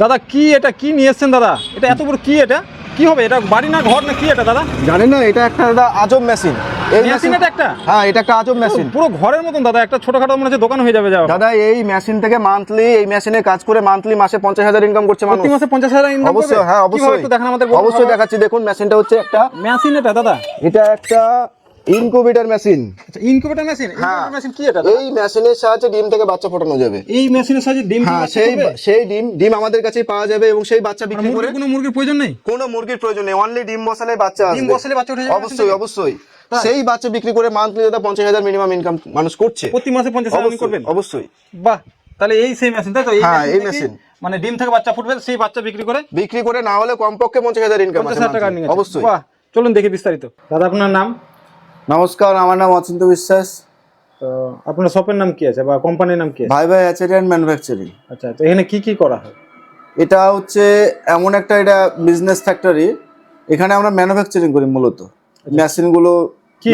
দাদা কি এটা কি নিয়ে এসছেন দাদা? এটা এত বড় কি এটা? কি হবে? এটা বাড়ি না ঘর না কি এটা দাদা? জানেন না এটা একটা দাদা আজব মেশিন এই মেশিন মেশিন এটা একটা? হ্যাঁ এটা একটা আজব মেশিন পুরো ঘরের মতন দাদা একটা ছোটখাটো মনে হচ্ছে দোকান হয়ে যাবে যাও। দাদা এই মেশিন থেকে মান্থলি এই মেশিনে কাজ করে মান্থলি মাসে পঞ্চাশ হাজার ইনকাম করছে মানুষ। প্রতি মাসে পঞ্চাশ হাজার ইনকাম অবশ্যই হ্যাঁ অবশ্যই। একটু দেখেন আমাদের অবশ্যই দেখাচ্ছি। দেখুন মেশিনটা হচ্ছে একটা মেশিন এটা দাদা। এটা একটা ইনকুবেটর মেশিন আচ্ছা ইনকিউবেটর মেশিন হ্যাঁ। ইনকিউবেটর মেশিন কি এটা? এই মেশিনের সাহায্যে ডিম থেকে বাচ্চা ফোটানো যাবে। এই মেশিনের সাহায্যে ডিম হ্যাঁ সেই সেই ডিম ডিম আমাদের কাছেই পাওয়া যাবে এবং সেই বাচ্চা বিক্রি করে কোনো মুরগির প্রয়োজন নেই? কোনো মুরগির প্রয়োজন নেই অনলি ডিম বসালে বাচ্চা ডিম আসবে। বসালে বাচ্চা উঠে যাবে অবশ্যই অবশ্যই। সেই বাচ্চা বিক্রি করে মান্থলি দাদা পঞ্চাশ হাজার মিনিমাম ইনকাম মানুষ করছে। প্রতি মাসে পঞ্চাশ হাজার করবেন? অবশ্যই। বাহ তাহলে এই সেই মেশিন তাই তো? হ্যাঁ, এই machine। মানে ডিম থেকে বাচ্চা ফুটবে সেই বাচ্চা বিক্রি করে বিক্রি করে না হলে কমপক্ষে পঞ্চাশ হাজার ইনকাম নিয়ে অবশ্যই। বাহ চলুন দেখি বিস্তারিত। দাদা আপনার নাম? নমস্কার আমার নাম অচিন্ত বিশ্বাস। তো আপনার শপের নাম কি আছে বা কোম্পানির নাম কি আছে? ভাই ভাই অ্যাচারি অ্যান্ড ম্যানুফ্যাকচারিং। আচ্ছা তো এখানে কি কি করা হয়? এটা হচ্ছে এমন একটা এটা বিজনেস ফ্যাক্টরি এখানে আমরা ম্যানুফ্যাকচারিং করি মূলত। মেশিনগুলো কি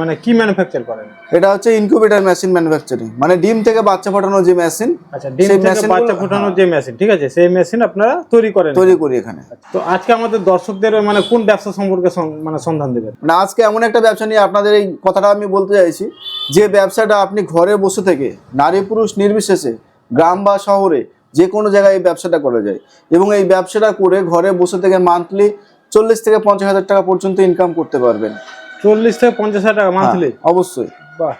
মানে কি ম্যানুফ্যাকচার করেন? এটা হচ্ছে ইনকিউবেটর মেশিন ম্যানুফ্যাকচারিং মানে ডিম থেকে বাচ্চা ফোটানোর যে মেশিন আচ্ছা ডিম থেকে বাচ্চা ফোটানোর যে মেশিন ঠিক আছে? সেই মেশিন আপনারা তৈরি করেন তৈরি করি এখানে। তো আজকে আমাদের দর্শকদের মানে কোন ব্যবসা সম্পর্কে মানে সন্ধান দেবেন? না আজকে এমন একটা ব্যবসা নিয়ে আপনাদের এই কথাটা আমি বলতে চাইছি যে ব্যবসাটা আপনি ঘরে বসে থেকে নারী পুরুষ নির্বিশেষে গ্রাম বা শহরে যে কোনো জায়গায় এই ব্যবসাটা করা যায়। এবং এই ব্যবসাটা করে ঘরে বসে থেকে মান্থলি চল্লিশ থেকে পঞ্চাশ হাজার টাকা পর্যন্ত ইনকাম করতে পারবেন। চল্লিশ থেকে পঞ্চাশ হাজার টাকা মান্থলি হ্যাঁ, অবশ্যই। বাহ।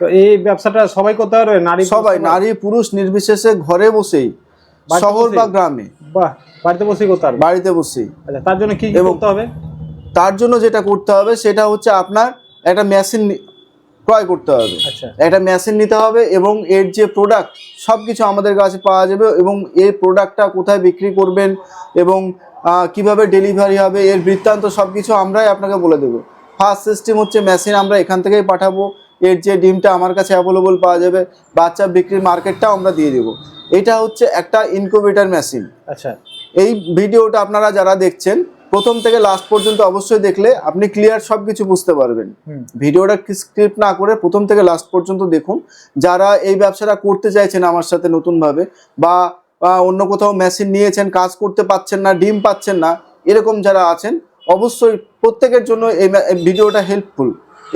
তো এই ব্যবসাটা সবাই করতে পারবে? নারী সবাই নারী পুরুষ নির্বিশেষে ঘরে বসেই শহর বা গ্রামে। বাহ বাড়িতে বসেই করতে পারবে? বাড়িতে বসেই। আচ্ছা তার জন্য কি করতে হবে? তার জন্য যেটা করতে হবে সেটা হচ্ছে আপনার একটা মেশিন ক্রয় করতে হবে। আচ্ছা। একটা মেশিন নিতে হবে এবং এর যে প্রোডাক্ট সব কিছু আমাদের কাছে পাওয়া যাবে এবং এই প্রোডাক্টটা কোথায় বিক্রি করবেন এবং কীভাবে ডেলিভারি হবে এর বৃত্তান্ত সব কিছু আমরাই আপনাকে বলে দেবো। ফার্স্ট সিস্টেম হচ্ছে মেশিন আমরা এখান থেকেই পাঠাবো। এর যে ডিমটা আমার কাছে অ্যাভেলেবল পাওয়া যাবে। বাচ্চা বিক্রির মার্কেটটাও আমরা দিয়ে দেবো। এটা হচ্ছে একটা ইনকুবেটার মেশিন আচ্ছা। এই ভিডিওটা আপনারা যারা দেখছেন প্রথম থেকে লাস্ট পর্যন্ত অবশ্যই দেখলে আপনি ক্লিয়ার সব কিছু বুঝতে পারবেন। ভিডিওটা স্ক্রিপ্ট না করে প্রথম থেকে লাস্ট পর্যন্ত দেখুন। যারা এই ব্যবসাটা করতে চাইছেন আমার সাথে নতুনভাবে বা বা অন্য কোথাও মেশিন নিয়েছেন কাজ করতে পাচ্ছেন না ডিম পাচ্ছেন না এরকম যারা আছেন অবশ্যই প্রত্যেকের জন্য এই ভিডিওটা হেল্পফুল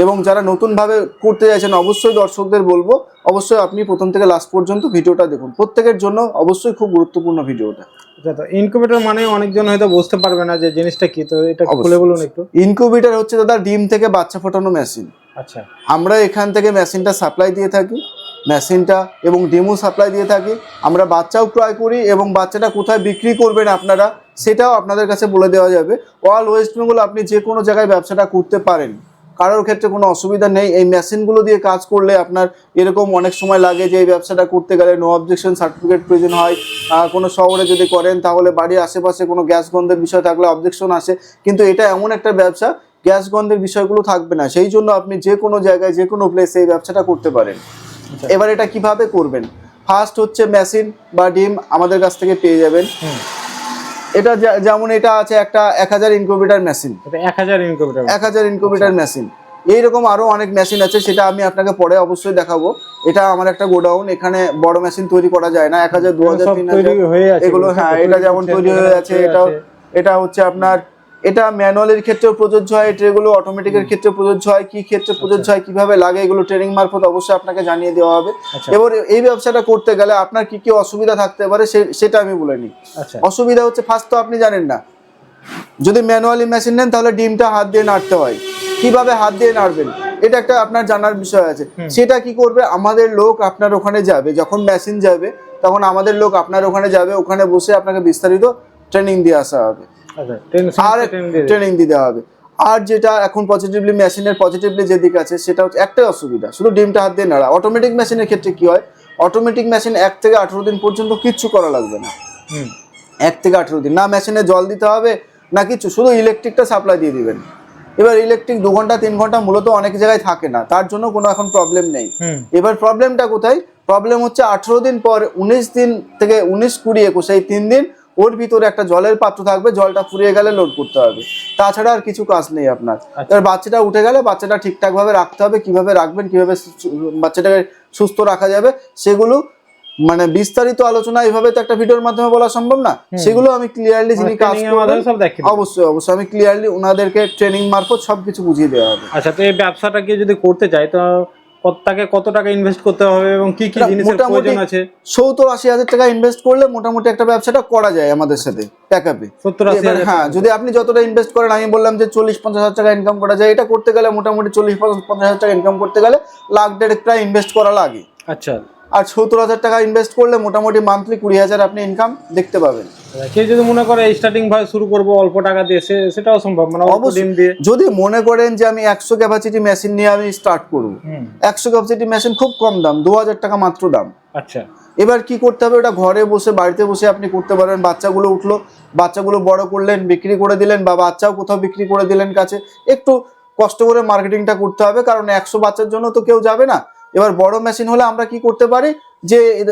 এবং যারা নতুনভাবে করতে চাইছেন অবশ্যই দর্শকদের বলব অবশ্যই আপনি প্রথম থেকে লাস্ট পর্যন্ত ভিডিওটা দেখুন। প্রত্যেকের জন্য অবশ্যই খুব গুরুত্বপূর্ণ ভিডিওটা। আচ্ছা তো ইনকিউবেটর মানে অনেকজন হয়তো বুঝতে পারবে না যে জিনিসটা কি তো এটা খুলে বলুন একটু। ইনকিউবেটর হচ্ছে দাদা ডিম থেকে বাচ্চা ফোটানো মেশিন আচ্ছা। আমরা এখান থেকে মেশিনটা সাপ্লাই দিয়ে থাকি। মেশিনটা এবং ডেমো সাপ্লাই দিয়ে থাকি। আমরা বাচ্চাও ক্রয় করি এবং বাচ্চাটা কোথায় বিক্রি করবেন আপনারা, সেটাও আপনাদের কাছে বলে দেওয়া যাবে। অল ওয়েস্ট বেঙ্গল আপনি যে কোনো জায়গায় ব্যবসাটা করতে পারেন। কারোর ক্ষেত্রে কোনো অসুবিধা নেই। এই মেশিনগুলো দিয়ে কাজ করলে আপনার এরকম অনেক সময় লাগে যে এই ব্যবসাটা করতে গেলে নো অবজেকশন সার্টিফিকেট প্রয়োজন হয়। কোনো শহরে যদি করেন, তাহলে বাড়ির আশেপাশে কোনো গ্যাস গন্ধের বিষয় থাকলে অবজেকশন আসে। কিন্তু এটা এমন একটা ব্যবসা, গ্যাস গন্ধের বিষয়গুলো থাকবে না। সেই জন্য আপনি যে কোনো জায়গায়, যে কোনো প্লেসে এই ব্যবসাটা করতে পারেন। এবার এটা কীভাবে করবেন? ফার্স্ট হচ্ছে মেশিন বা ডিম আমাদের কাছ থেকে পেয়ে যাবেন। এটা যেমন এটা আছে একটা এক হাজার ইনকিউবেটার মেশিন এক হাজার ইনকিউবেটর এক হাজার ইনকিউবেটার মেশিন এইরকম আরও অনেক মেশিন আছে সেটা আমি আপনাকে পরে অবশ্যই দেখাবো। এটা আমার একটা গোডাউন এখানে বড় মেশিন তৈরি করা যায় না। এক হাজার দু হাজার তিন হাজার এগুলো হ্যাঁ এটা যেমন তৈরি হয়ে আছে এটা এটা হচ্ছে আপনার এটা ম্যানুয়ালের ক্ষেত্রেও প্রযোজ্য হয় ট্রেগুলো অটোমেটিকের ক্ষেত্রে প্রযোজ্য হয় কি ক্ষেত্রে প্রযোজ্য হয় কীভাবে লাগে এগুলো ট্রেনিং মারফত অবশ্যই আপনাকে জানিয়ে দেওয়া হবে। আচ্ছা। এবার এই ব্যবসাটা করতে গেলে আপনার কি কি অসুবিধা থাকতে পারে সেটা আমি বলে নিই। আচ্ছা। অসুবিধা হচ্ছে ফার্স্ট তো আপনি জানেন না। যদি ম্যানুয়ালি মেশিন নেন তাহলে ডিমটা হাত দিয়ে নাড়তে হয়। কীভাবে হাত দিয়ে নাড়বেন? এটা একটা আপনার জানার বিষয় আছে। সেটা কি করবে? আমাদের লোক আপনার ওখানে যাবে যখন মেশিন যাবে তখন আমাদের লোক আপনার ওখানে যাবে ওখানে বসে আপনাকে বিস্তারিত ট্রেনিং দিয়ে আসা হবে। আচ্ছা আর ট্রেন দিতে হবে। আর যেটা এখন পজিটিভলি মেশিনের পজিটিভলি যে দিক আছে সেটা হচ্ছে একটাই অসুবিধা শুধু ডিমটা হাত দিয়ে নাড়া। অটোমেটিক মেশিনের ক্ষেত্রে কি হয়? অটোমেটিক মেশিন এক থেকে আঠেরো দিন পর্যন্ত কিচ্ছু করা লাগবে না। এক থেকে আঠেরো দিন। না মেশিনে জল দিতে হবে না কিছু শুধু ইলেকট্রিকটা সাপ্লাই দিয়ে দিবেন। এবার ইলেকট্রিক দু ঘণ্টা তিন ঘণ্টা মূলত অনেক জায়গায় থাকে না তার জন্য কোনো এখন প্রবলেম নেই। এবার প্রবলেমটা কোথায়? প্রবলেম হচ্ছে আঠেরো দিন পর উনিশ দিন থেকে উনিশ কুড়ি একুশ এই তিন দিন ওর ভিতরে একটা জলের পাত্র থাকবে জলটা ফুরিয়ে গেলে লোড করতে হবে। তাছাড়া আর কিছু কাজ নেই আপনার। এবার বাচ্চাটা উঠে গেলে বাচ্চাটা ঠিকঠাকভাবে রাখতে হবে কীভাবে রাখবেন কীভাবে বাচ্চাটাকে সুস্থ রাখা যাবে সেগুলো মানে বিস্তারিত আলোচনা এইভাবে তো একটা ভিডিওর মাধ্যমে বলা সম্ভব না। সেগুলো আমি ক্লিয়ারলি যিনি কাজ করবেন অবশ্যই অবশ্যই। আমি ক্লিয়ারলি ওনাদেরকে ট্রেনিং মারফত সবকিছু বুঝিয়ে দেওয়া হবে। আচ্ছা তো এই ব্যবসাটাকে যদি করতে চাই তো তাকে কত টাকা ইনভেস্ট করতে হবে এবং কি কি জিনিসের প্রয়োজন আছে? সত্তর আশি হাজার টাকা ইনভেস্ট করলে মোটামুটি একটা ব্যবসাটা করা যায় আমাদের সাথে প্যাকআপে সত্তর আশি হাজার হ্যাঁ যদি আপনি যতটা ইনভেস্ট করেন আমি বললাম যে চল্লিশ পঞ্চাশ হাজার টাকা ইনকাম করা যায় এটা করতে গেলে মোটামুটি চল্লিশ পঞ্চাশ হাজার টাকা ইনকাম করতে গেলে লাখ দেড় প্রায় ইনভেস্ট করা লাগে। আচ্ছা। আর সত্তর হাজার টাকা ইনভেস্ট করলে মোটামুটি মান্থলি কুড়ি হাজার আপনি ইনকাম দেখতে পাবেন। কেউ যদি মনে করে স্টার্টিং ভাবে শুরু করব অল্প টাকা দিয়ে সেটাও সম্ভব মানে অবশ্যই। দিয়ে। যদি মনে করেন যে আমি একশো ক্যাপাসিটি মেশিন নিয়ে আমি স্টার্ট করব একশো ক্যাপাসিটি মেশিন খুব কম দাম দু হাজার টাকা মাত্র দাম। আচ্ছা। এবার কি করতে হবে? ওটা ঘরে বসে বাড়িতে বসে আপনি করতে পারবেন বাচ্চাগুলো উঠল বাচ্চাগুলো বড় করলেন বিক্রি করে দিলেন বা বাচ্চাও কোথাও বিক্রি করে দিলেন কাছে একটু কষ্ট করে মার্কেটিংটা করতে হবে কারণ একশো বাচ্চার জন্য তো কেউ যাবে না। এবার বড় মেশিন হলে আমরা কি করতে পারি? যে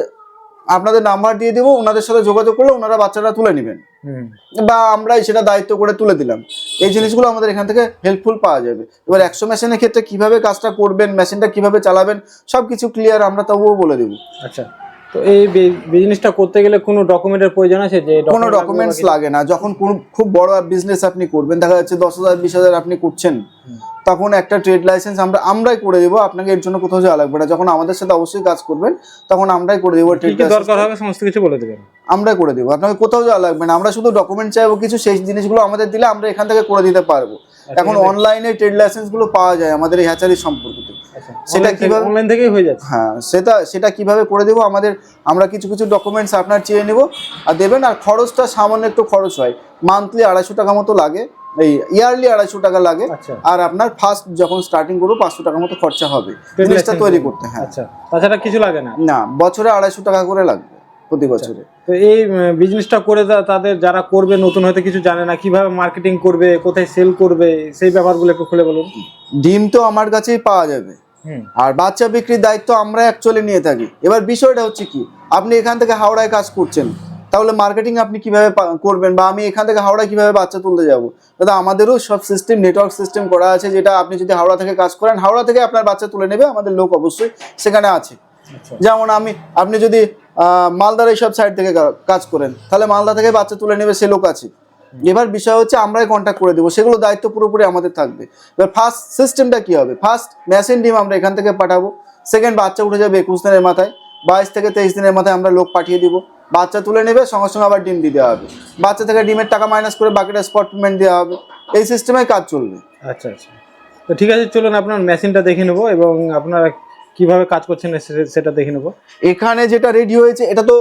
আপনাদের নাম্বার দিয়ে দিব ওনাদের সাথে যোগাযোগ করলে ওনারা বাচ্চারা তুলে নেবেন। হুম। বা আমরাই সেটা দায়িত্ব করে তুলে দিলাম। এই জিনিসগুলো আমাদের এখান থেকে হেল্পফুল পাওয়া যাবে। এবার একশো মেশিনের ক্ষেত্রে কীভাবে কাজটা করবেন মেশিনটা কীভাবে চালাবেন সব কিছু ক্লিয়ার আমরা তবুও বলে দেবো। আচ্ছা। তো এই বিজনেসটা করতে গেলে কোনো ডকুমেন্টের প্রয়োজন আছে যে কোনো ডকুমেন্টস লাগে না। যখন কোন খুব বড় বিজনেস আপনি করবেন দেখা যাচ্ছে দশ হাজার বিশ হাজার আপনি করছেন তখন একটা ট্রেড লাইসেন্স আমরা আমরাই করে দেবো আপনাকে এর জন্য কোথাও যাওয়া লাগবে না। যখন আমাদের সাথে অবশ্যই কাজ করবেন তখন আমরাই করে দেবো ট্রেড দরকার হবে সমস্ত কিছু বলে দেবেন। আমরাই করে দেবো। আপনাকে কোথাও যাওয়া লাগবে না। আমরা শুধু ডকুমেন্ট চাইব কিছু সেই জিনিসগুলো আমাদের দিলে আমরা এখান থেকে করে দিতে পারব। এখন অনলাইনে ট্রেড লাইসেন্সগুলো পাওয়া যায় আমাদের এই হ্যাচারি সম্পর্কিত সেটা কিভাবে- অনলাইন থেকেই হয়ে যাচ্ছে? হ্যাঁ সেটা সেটা কীভাবে করে দেবো? আমাদের আমরা কিছু কিছু ডকুমেন্টস আপনার চেয়ে নেব আর দেবেন আর খরচটা সামান্য একটু খরচ হয়। মান্থলি আড়াইশো টাকা মতো লাগে এই ইয়ারলি আড়াইশো টাকা লাগে। আচ্ছা। আর আপনার ফার্স্ট যখন স্টার্টিং করব পাঁচশো টাকার মতো খরচা হবে। জিনিসটা তৈরি করতে হ্যাঁ। আচ্ছা তাছাড়া কিছু লাগে না? না বছরে আড়াইশো টাকা করে লাগবে। প্রতি বছরে। তো এই বিজনেসটা করে তাদের যারা করবে নতুন হয়তো কিছু জানে না কীভাবে মার্কেটিং করবে কোথায় সেল করবে সেই ব্যাপারগুলো একটু খুলে বলুন। ডিম তো আমার কাছেই পাওয়া যাবে। আর বাচ্চা বিক্রির দায়িত্ব আমরা অ্যাকচুয়ালি নিয়ে থাকি। এবার বিষয়টা হচ্ছে কি আপনি এখান থেকে হাওড়ায় কাজ করছেন তাহলে মার্কেটিং আপনি কীভাবে করবেন বা আমি এখান থেকে হাওড়ায় কীভাবে বাচ্চা তুলতে যাব? দাদা আমাদেরও সব সিস্টেম নেটওয়ার্ক সিস্টেম করা আছে যেটা আপনি যদি হাওড়া থেকে কাজ করেন হাওড়া থেকে আপনার বাচ্চা তুলে নেবে আমাদের লোক অবশ্যই সেখানে আছে। আচ্ছা। যেমন আমি আপনি যদি মালদার এইসব সাইড থেকে কাজ করেন। তাহলে মালদা থেকে বাচ্চা তুলে নেবে সে লোক আছে। এবার বিষয় হচ্ছে আমরাই কন্ট্যাক্ট করে দেবো। সেগুলো দায়িত্ব পুরোপুরি আমাদের থাকবে। এবার ফার্স্ট সিস্টেমটা কি হবে? ফার্স্ট মেশিন ডিম আমরা এখান থেকে পাঠাবো। সেকেন্ড বাচ্চা উঠে যাবে একুশ দিনের মাথায়। বাইশ থেকে তেইশ দিনের মাথায় আমরা লোক পাঠিয়ে দিব। বাচ্চা তুলে নেবে, সঙ্গে সঙ্গে আবার ডিম দিতে হবে। বাচ্চা থেকে ডিমের টাকা মাইনাস করে বাকিটা স্পট পেমেন্ট দেওয়া হবে। এই সিস্টেমে কাজ চলবে। আচ্ছা আচ্ছা। তো ঠিক আছে, চলুন আপনার মেশিনটা দেখে নেব এবং আপনারা কীভাবে কাজ করছেন সেটা দেখে নেব। এখানে যেটা রেডি হয়েছে এটা তো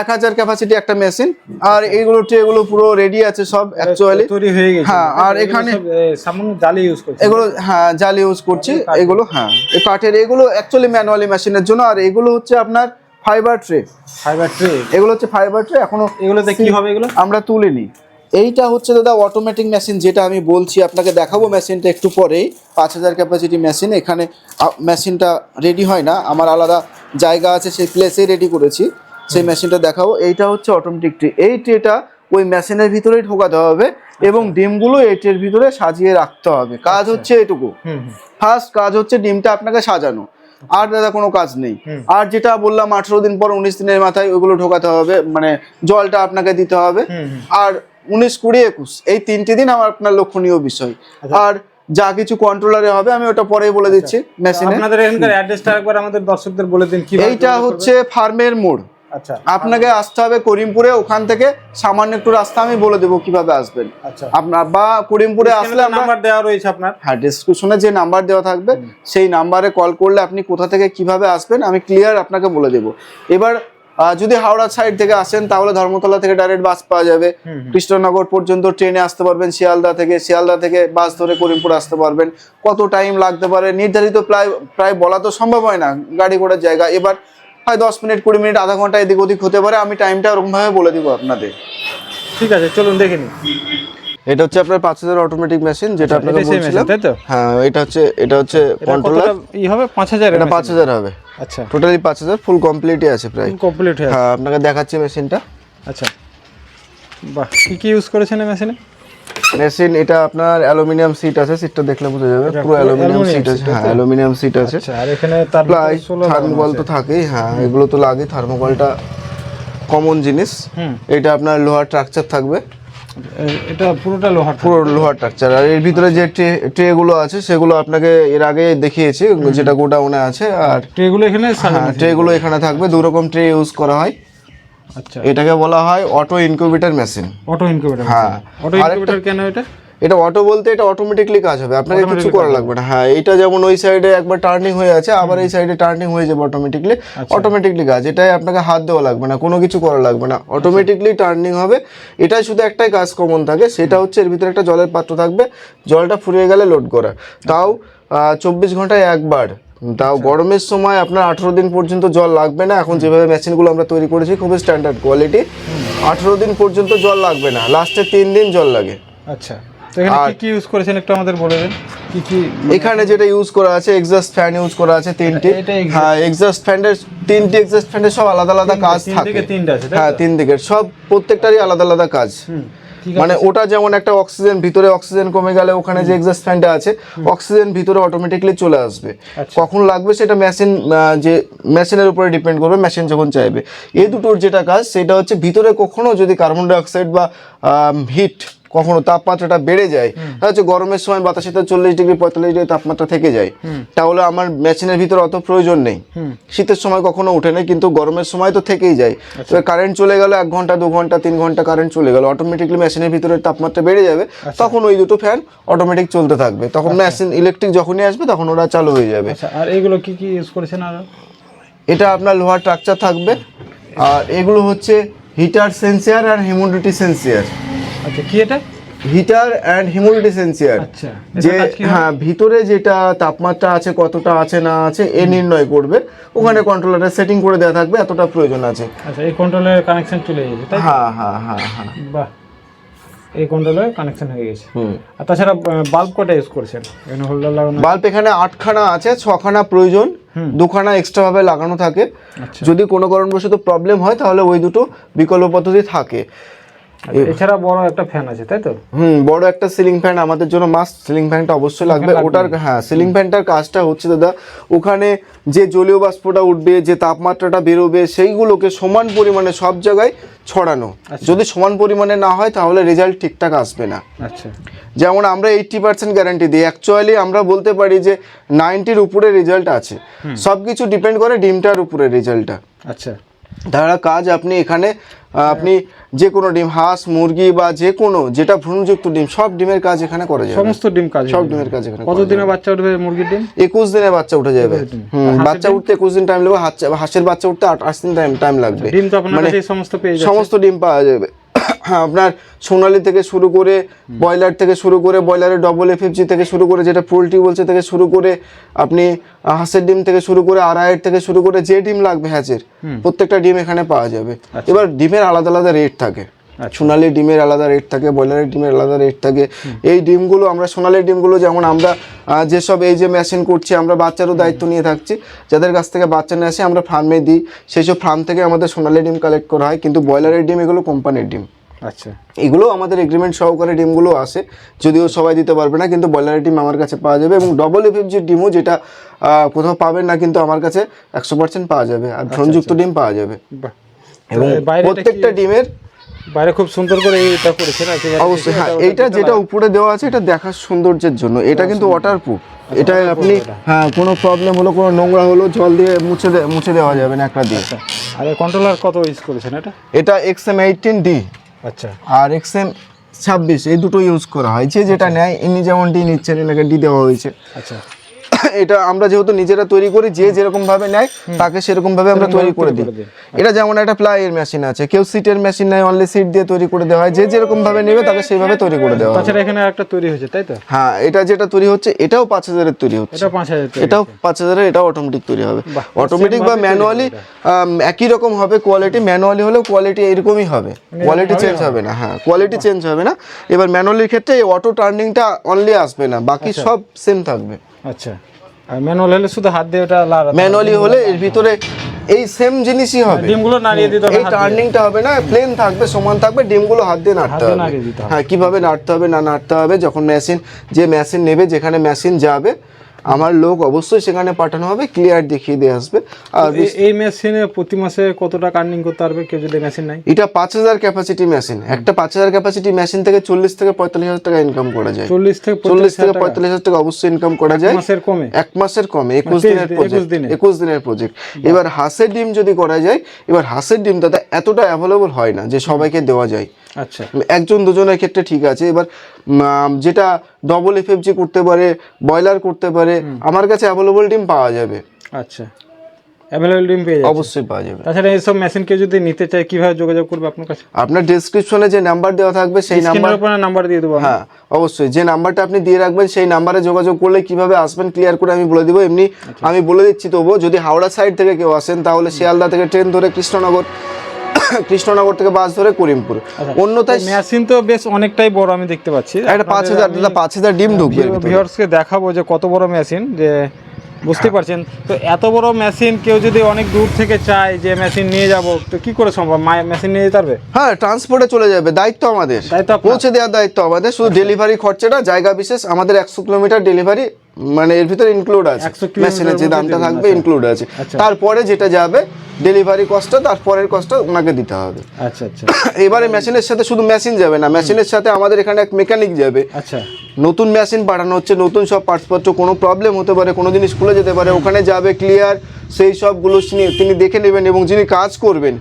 এক হাজার ক্যাপাসিটি একটা মেশিন আর এইগুলো এগুলো পুরো রেডি আছে সব অ্যাকচুয়ালি তৈরি হয়ে গেছে। হ্যাঁ, আর এখানে- সামান্য জালি ইউজ করছে। এগুলো হ্যাঁ জাল ইউজ করছি এগুলো হ্যাঁ এই কাঠের এগুলো অ্যাকচুয়ালি ম্যানুয়ালি মেশিনের জন্য আর এগুলো হচ্ছে আপনার ফাইবার ট্রে ফাইবার ট্রে এগুলো হচ্ছে ফাইবার ট্রে এখনও এগুলোতে কি হবে এগুলো? আমরা তুলিনি। এইটা হচ্ছে দাদা অটোমেটিক মেশিন যেটা আমি বলছি আপনাকে দেখাবো মেশিনটা একটু পরেই। পাঁচ হাজার ক্যাপাসিটি মেশিন এখানে মেশিনটা রেডি হয় না। আমার আলাদা জায়গা আছে সেই প্লেসেই রেডি করেছি। সেই মেশিনটা দেখাবো। এইটা হচ্ছে অটোমেটিক ট্রে এই ট্রেটা ওই মেশিনের ভিতরেই ঢোকাতে হবে এবং ডিমগুলো এই ট্রের ভিতরে সাজিয়ে রাখতে হবে। কাজ হচ্ছে এটুকু ফার্স্ট কাজ হচ্ছে ডিমটা আপনাকে সাজানো। আর দাদা কোনো কাজ নেই। আর যেটা বললাম আঠেরো দিন পর উনিশ দিনের মাথায় ওইগুলো ঢোকাতে হবে। মানে জলটা আপনাকে দিতে হবে। আর উনিশ কুড়ি একুশ। এই তিনটি দিন আমার আপনার লক্ষণীয় বিষয়। আচ্ছা। আর যা কিছু কন্ট্রোলারে হবে আমি ওটা পরেই বলে দিচ্ছি মেশিনে আপনাদের এখানকার অ্যাড্রেসটা একবার আমাদের দর্শকদের বলে দিন কি এইটা হচ্ছে ফার্মের মোড়। আচ্ছা। আপনাকে আসতে হবে করিমপুরে ওখান থেকে সামান্য একটু রাস্তা আমি বলে দেবো কীভাবে আসবেন। আচ্ছা। আপনার বা করিমপুরে আসলে নাম্বার দেওয়া রয়েছে আপনার। হ্যাঁ ডিসক্রিপশনে যে নাম্বার দেওয়া থাকবে সেই নাম্বারে কল করলে আপনি কোথা থেকে কীভাবে আসবেন আমি ক্লিয়ার আপনাকে বলে দেবো। এবার যদি হাওড়া সাইড থেকে আসেন তাহলে ধর্মতলা থেকে ডাইরেক্ট বাস পাওয়া যাবে। কৃষ্ণনগর পর্যন্ত ট্রেনে আসতে পারবেন শিয়ালদা থেকে শিয়ালদা থেকে বাস ধরে করিমপুর আসতে পারবেন। কত টাইম লাগতে পারে? নির্ধারিত প্রায় প্রায় বলা তো সম্ভব হয় না গাড়ি ঘোড়ার জায়গা। এবার হয় দশ মিনিট কুড়ি মিনিট আধা ঘণ্টা এদিক ওদিক হতে পারে। আমি টাইমটা ওরকমভাবে বলে দিব আপনাদের। ঠিক আছে চলুন দেখে নিন এটা হচ্ছে আপনার পাঁচ হাজার অটোমেটিক মেশিন যেটা আপনাকে বলছিলাম। তাই তো? হ্যাঁ এটা হচ্ছে এটা হচ্ছে কন্ট্রোলার ই হবে? পাঁচ হাজার এটা পাঁচ হাজার হবে। আচ্ছা। টোটালি পাঁচ হাজার ফুল কমপ্লিটই আছে প্রায়। কমপ্লিট হয়ে হ্যাঁ আপনাকে দেখাচ্ছি মেশিনটা আচ্ছা। বাহ কি কি ইউজ করেছেন এই মেশিনে মেশিন এটা আপনার অ্যালুমিনিয়াম সিট আছে সিটটা দেখলে বোঝা যাবে। পুরো অ্যালুমিনিয়াম সিট আছে। হ্যাঁ অ্যালুমিনিয়াম সিট আছে। আচ্ছা আর এখানে তার প্লাই থার্মোকল তো থাকেই। হ্যাঁ এগুলো তো লাগে থার্মোকলটা কমন জিনিস। এটা আপনার লোহার স্ট্রাকচার থাকবে। এটা পুরোটা লোহার পুরো লোহার স্ট্রাকচার আর এর ভিতরে যে ট্রে ট্রেগুলো আছে সেগুলো আপনাকে এর আগে দেখিয়েছি যেটা গোডাউনে আছে আর ট্রেগুলো এখানে হ্যাঁ ট্রেগুলো এখানে থাকবে দু রকম ট্রে ইউজ করা হয়। আচ্ছা। এটাকে বলা হয় auto incubator machine auto incubator হ্যাঁ। অটো ইনকিউবেটর কেন এটা? এটা অটো বলতে এটা অটোমেটিকলি কাজ হবে। আপনাকে কিছু করা লাগবে না। হ্যাঁ এটা যেমন ওই সাইডে একবার টার্নিং হয়ে আছে আবার এই সাইডে টার্নিং হয়ে যাবে অটোমেটিকলি আচ্ছা। অটোমেটিকলি কাজ। এটাই আপনাকে হাত দেওয়া লাগবে না কোনো কিছু করা লাগবে না। অটোমেটিকলি টার্নিং হবে। এটাই শুধু একটাই কাজ কমন থাকে সেটা হচ্ছে এর ভিতরে একটা জলের পাত্র থাকবে। জলটা ফুরিয়ে গেলে লোড করা। তাও চব্বিশ ঘন্টায় একবার। তাও আচ্ছা। গরমের সময় আপনার আঠেরো দিন পর্যন্ত জল লাগবে না। এখন যেভাবে মেশিনগুলো আমরা তৈরি করেছি খুবই স্ট্যান্ডার্ড কোয়ালিটি আঠেরো দিন পর্যন্ত জল লাগবে না। লাস্টে তিন দিন জল লাগে। আচ্ছা। এখানে কি আর- কি ইউজ করেছেন একটু আমাদের বলে দেন? কি কি এখানে যেটা ইউজ করা আছে এক্সস্ট ফ্যান ইউজ করা আছে তিনটি। হ্যাঁ এক্সস্ট ফ্যানের তিনটি এক্সস্ট ফ্যানের সব আলাদা আলাদা কাজ থাকে। আছে, হ্যাঁ তিন দিকের। সব প্রত্যেকটারই আলাদা আলাদা কাজ। হুম মানে ওটা যেমন একটা অক্সিজেন ভিতরে অক্সিজেন কমে গেলে ওখানে যে এক্সস্ট ফ্যানটা আছে অক্সিজেন ভিতরে অটোমেটিকলি চলে আসবে। আচ্ছা। কখন লাগবে সেটা মেশিন যে মেশিনের উপরে ডিপেন্ড করবে মেশিন যখন চাইবে। এই দুটোর যেটা কাজ সেটা হচ্ছে ভিতরে কখনো যদি কার্বন ডাইঅক্সাইড বা হিট কখনো তাপমাত্রাটা বেড়ে যায় হচ্ছে গরমের সময় বাতাসে তো চল্লিশ ডিগ্রি পঁয়তাল্লিশ ডিগ্রি তাপমাত্রা থেকে যায়। তাহলে আমার মেশিনের ভিতরে অত প্রয়োজন নেই। শীতের সময় কখনো ওঠে না কিন্তু গরমের সময় তো থেকেই যায়। এবার কারেন্ট চলে গেল এক ঘণ্টা দু ঘণ্টা তিন ঘণ্টা কারেন্ট চলে গেল অটোমেটিকলি মেশিনের ভিতরে তাপমাত্রা বেড়ে যাবে। তখন ওই দুটো ফ্যান অটোমেটিক চলতে থাকবে। তখন মেশিন ইলেকট্রিক যখনই আসবে তখন ওরা চালু হয়ে যাবে। আচ্ছা আর এগুলো কি কি ইউজ করেছেন আর? এটা আপনার লোহার স্ট্রাকচার থাকবে। আর এগুলো হচ্ছে হিটার সেন্সিয়ার আর হিউমিডিটি সেন্সিয়ার আচ্ছা কি এটা? Heater and humidity sensor. আচ্ছা যে হয়? ভিতরে যেটা তাপমাত্রা আছে কতটা আছে না আছে এ নির্ণয় করবে। ওখানে কন্ট্রোলারের সেটিং করে দেওয়া থাকবে এতটা প্রয়োজন আছে। আচ্ছা এই কন্ট্রোলের কানেকশন চলে গেছে তাই হ্যাঁ হ্যাঁ হ্যাঁ হ্যাঁ। বাহ এই কন্ট্রোলের কানেকশন হয়ে গেছে। হুম। আর তাছাড়া বাল্ব কটা ইউজ করেছেন? এখানে হোল্ডার লাগানো বাল্ব এখানে আটখানা আছে ছখানা প্রয়োজন দুখানা এক্সট্রা ভাবে লাগানো থাকে। আচ্ছা। যদি কোনো কারণবশত প্রবলেম হয় তাহলে ওই দুটো বিকল্প পদ্ধতি থাকে। এছাড়া বড় একটা ফ্যান আছে তাই তো? হুম বড় একটা সিলিং ফ্যান আমাদের জন্য মাস্ট সিলিং ফ্যানটা অবশ্যই লাগবে। ওটার হ্যাঁ সিলিং ফ্যানটার কাজটা হচ্ছে দাদা ওখানে যে জলীয় বাষ্পটা উঠবে যে তাপমাত্রাটা বেরোবে সেইগুলোকে সমান পরিমাণে সব জায়গায় ছড়ানো। যদি সমান পরিমাণে না হয় তাহলে রেজাল্ট ঠিকঠাক আসবে না। আচ্ছা। যেমন আমরা এইটটি পার্সেন্ট গ্যারান্টি দিই। অ্যাকচুয়ালি আমরা বলতে পারি যে নাইনটির উপরে রেজাল্ট আছে। সব কিছু ডিপেন্ড করে ডিমটার উপরে রেজাল্টটা আচ্ছা। তারা কাজ আপনি এখানে আপনি যে কোনো ডিম হাঁস মুরগি বা যে কোনো যেটা ভ্রূণযুক্ত ডিম সব ডিমের কাজ এখানে করা যায় সমস্ত ডিম কাজ সব ডিমের কাজ এখানে কত দিনে বাচ্চা উঠবে মুরগির ডিম? একুশ দিনে বাচ্চা উঠে যাবে। বাচ্চা উঠতে একুশ দিন টাইম লাগবে হাঁস- হাঁসের বাচ্চা উঠতে আট আট দিন টাইম টাইম লাগবে। ডিম তো আপনার মানে সমস্ত সমস্ত ডিম পাওয়া যাবে। আপনার সোনালি থেকে শুরু করে ব্রয়লার থেকে শুরু করে ব্রয়লারের ডবল এফএফজি থেকে শুরু করে যেটা পোলট্রি বলছে থেকে শুরু করে আপনি হাঁসের ডিম থেকে শুরু করে আড়াইয়ের থেকে শুরু করে যে ডিম লাগবে হ্যাচের প্রত্যেকটা ডিম এখানে পাওয়া যাবে। এবার ডিমের আলাদা আলাদা রেট থাকে। সোনালি ডিমের আলাদা রেট থাকে ব্রয়লারের ডিমের আলাদা রেট থাকে। এই ডিমগুলো আমরা সোনালি ডিমগুলো যেমন আমরা যেসব এই যে মেশিন করছি আমরা বাচ্চারও দায়িত্ব নিয়ে থাকছি। যাদের কাছ থেকে বাচ্চা নিয়ে আসে আমরা ফার্মে দিই। সেই সব ফার্ম থেকে আমাদের সোনালি ডিম কালেক্ট করা হয়। কিন্তু ব্রয়লারের ডিম এগুলো কোম্পানির ডিম। আচ্ছা। এগুলো আমাদের এগ্রিমেন্ট সহকারে ডিমগুলো আসে। যদিও সবাই দিতে পারবে না কিন্তু ব্রয়লারের ডিম আমার কাছে পাওয়া যাবে। এবং ডবল এফ এফএফজির ডিমও যেটা কোথাও পাবেন না কিন্তু আমার কাছে একশো পার্সেন্ট পাওয়া যাবে। আর ভ্রণযুক্ত ডিম পাওয়া যাবে। এবং প্রত্যেকটা ডিমের বাইরে খুব সুন্দর করে এটা করেছে না অবশ্যই হ্যাঁ এটা- এইটা যেটা উপরে দেওয়া আছে এটা দেখার সৌন্দর্যের জন্য। এটা কিন্তু ওয়াটারপ্রুফ এটা আপনি হ্যাঁ কোনো প্রবলেম হলো কোনো নোংরা হলো জল দিয়ে মুছে মুছে দেওয়া যাবে না একটা দিয়ে। আর কন্ট্রোলার কত ইউজ করেছেন এটা? এটা এক্স এম এইটিন ডি আচ্ছা। আর এক্স এম ছাব্বিশ এই দুটো ইউজ করা হয়। যে যেটা নেয় ইনি যেমন ডি নিচ্ছেন এনাকে ডি দেওয়া হয়েছে। আচ্ছা। এটা আমরা যেহেতু নিজেরা তৈরি করি যে যেরকম ভাবে নেয় তাকে সেরকম ভাবে আমরা তৈরি করে দিই এটা যেমন একটা প্লাইয়ের মেশিন আছে কেউ সিটের মেশিন নেয় অনলি সিট দিয়ে তৈরি করে দেওয়া হয় যে যেরকম ভাবে নেবে তাকে সেইভাবে তৈরি করে দেওয়া হয়। তাছাড়া এখানে একটা তৈরি হয়েছে তাই তো? হ্যাঁ এটা যেটা তৈরি হচ্ছে এটাও পাঁচ হাজারের তৈরি হচ্ছে। এটা পাঁচ হাজার এটাও পাঁচ হাজারের এটাও অটোমেটিক তৈরি হবে। অটোমেটিক বা ম্যানুয়ালি একই রকম হবে কোয়ালিটি ম্যানুয়ালি হলেও কোয়ালিটি এরকমই হবে। কোয়ালিটি চেঞ্জ হবে না। হ্যাঁ কোয়ালিটি চেঞ্জ হবে না। এবার ম্যানুয়ালির ক্ষেত্রে এই অটো টার্নিংটা অনলি আসবে না বাকি সব সেম থাকবে। আচ্ছা। আর ম্যানুয়াল হলে শুধু হাত দিয়ে ওটা লাগাতে ম্যানুয়ালি হলে এর ভিতরে এই সেম জিনিসই হবে। ডিমগুলো নাড়িয়ে দিতে হবে এই টার্নিংটা হবে না প্লেন থাকবে সমান থাকবে ডিমগুলো হাত দিয়ে নাড়তে হবে। হ্যাঁ কীভাবে নাড়তে হবে না নাড়তে হবে যখন মেশিন যে মেশিন নেবে যেখানে মেশিন যাবে আমার লোক অবশ্যই সেখানে পাঠানো হবে ক্লিয়ার দেখিয়ে দিয়ে আসবে। আর এই মেশিনে প্রতি মাসে কত টাকা আর্নিং করতে পারবে? কেউ যদি মেশিন নাই এটা পাঁচ হাজার ক্যাপাসিটি মেশিন একটা পাঁচ হাজার ক্যাপাসিটি মেশিন থেকে চল্লিশ থেকে পঁয়তাল্লিশ হাজার টাকা ইনকাম করা যায়। চল্লিশ থেকে চল্লিশ থেকে পঁয়তাল্লিশ হাজার টাকা অবশ্যই ইনকাম করা যায়। মাসের কমে? এক মাসের কমে একুশ তেইশ দিনের দিন- প্রজেক্ট 21 একুশ দিনের প্রজেক্ট এবার হাঁসের ডিম যদি করা যায় এবার হাঁসের ডিম দাদা এতটা অ্যাভেলেবল হয় না যে সবাইকে দেওয়া যায়। আচ্ছা। একজন দুজনের ক্ষেত্রে ঠিক আছে। এবার যেটা ডবল এফ এফএফজি করতে পারে ব্রয়লার করতে পারে আমার কাছে অ্যাভেলেবল ডিম পাওয়া যাবে। আচ্ছা। অ্যাভেলেবল ডিম পেয়ে যাবে অবশ্যই পাওয়া যাবে। তাছাড়া এইসব মেশিন কেউ যদি নিতে চায় কীভাবে যোগাযোগ করবে আপনার কাছে? আপনার ডেসক্রিপশনে যে নাম্বার দেওয়া থাকবে সেই নাম্বার উপরে নাম্বার দিয়ে দেবো। হ্যাঁ অবশ্যই। যে নাম্বারটা আপনি দিয়ে রাখবেন সেই নাম্বারে যোগাযোগ করলে কীভাবে আসবেন ক্লিয়ার করে আমি বলে দিব। এমনি আচ্ছা। আমি বলে দিচ্ছি তবুও যদি হাওড়া সাইড থেকে কেউ আসেন তাহলে শিয়ালদা থেকে ট্রেন ধরে কৃষ্ণনগর কৃষ্ণনগর থেকে বাস ধরে করিমপুর আচ্ছা। অন্যথায় মেশিন তো বেশ অনেকটাই বড় আমি দেখতে পাচ্ছি একটা পাঁচ হাজার পাঁচ হাজার ডিম ঢুকবে। ভিউয়ার্সকে দেখাবো যে কত বড় মেশিন যে বুঝতে হ্যাঁ। পারছেন তো এত বড় মেশিন কেউ যদি অনেক দূর থেকে চায় যে মেশিন নিয়ে যাব তো কি করে সম্ভব মেশিন নিয়ে যেতে পারবে হ্যাঁ ট্রান্সপোর্টে চলে যাবে দায়িত্ব আমাদের পৌঁছে দেওয়ার দায়িত্ব আমাদের শুধু ডেলিভারি খরচাটা জায়গা বিশেষ আমাদের একশো কিলোমিটার ডেলিভারি মানে এর ভিতরে ইনক্লুড আছে 100 কিলোমিটারের মেশিনের যে দামটা থাকবে আচ্ছা। ইনক্লুড আছে আচ্ছা। তারপরে যেটা যাবে ডেলিভারি কস্টটা তারপরের কস্টটা ওনাকে দিতে হবে। আচ্ছা আচ্ছা। এবারে মেশিনের সাথে শুধু মেশিন যাবে না মেশিনের সাথে আমাদের এখানে এক মেকানিক যাবে। আচ্ছা। নতুন মেশিন পাঠানো হচ্ছে নতুন সব পার্টসপত্র কোনো প্রবলেম হতে পারে কোনো জিনিস খুলে যেতে পারে ওখানে যাবে ক্লিয়ার সেই সবগুলো তিনি- তিনি দেখে নেবেন এবং যিনি কাজ করবেন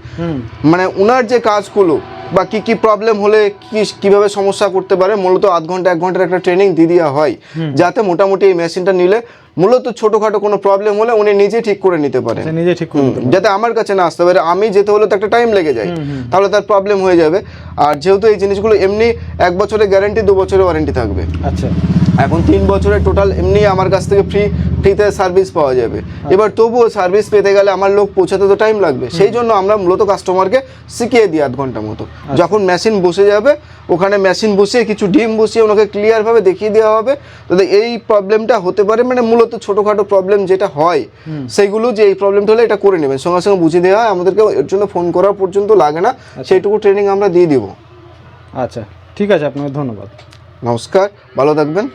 মানে ওনার যে কাজগুলো বা কি কি প্রবলেম হলে কি কীভাবে সমস্যা করতে পারে মূলত আধ ঘণ্টা এক ঘণ্টার একটা ট্রেনিং দিয়ে দেওয়া হয়। যাতে মোটামুটি এই মেশিনটা নিলে মূলত ছোটোখাটো কোনো প্রবলেম হলে উনি নিজে ঠিক করে নিতে পারেন। সে নিজে ঠিক যাতে আমার কাছে না আসতে পারে আমি যেতে হলে তো একটা টাইম লেগে যায়। তাহলে তার প্রবলেম হয়ে যাবে। আর যেহেতু এই জিনিসগুলো এমনি এক বছরের গ্যারান্টি দু বছরের ওয়ারেন্টি থাকবে। আচ্ছা। এখন তিন বছরের টোটাল এমনি আমার কাছ থেকে ফ্রি ফ্রিতে সার্ভিস পাওয়া যাবে। এবার তবুও সার্ভিস পেতে গেলে আমার লোক পৌঁছাতে তো টাইম লাগবে। সেই জন্য আমরা মূলত কাস্টমারকে শিখিয়ে দিই আধ ঘণ্টা মতো। যখন মেশিন বসে যাবে ওখানে মেশিন বসিয়ে কিছু ডিম বসিয়ে ওনাকে ক্লিয়ারভাবে দেখিয়ে দেওয়া হবে। তাদের এই প্রবলেমটা হতে পারে মানে মূলত ছোটোখাটো প্রবলেম যেটা হয় সেইগুলো যে এই প্রবলেমটা হলে এটা করে নেবেন। সঙ্গে সঙ্গে বুঝিয়ে দেওয়া হয় আমাদেরকে এর জন্য ফোন করা পর্যন্ত লাগে না। সেইটুকু ট্রেনিং আমরা দিয়ে দিব। আচ্ছা ঠিক আছে আপনাকে ধন্যবাদ। নমস্কার ভালো থাকবেন।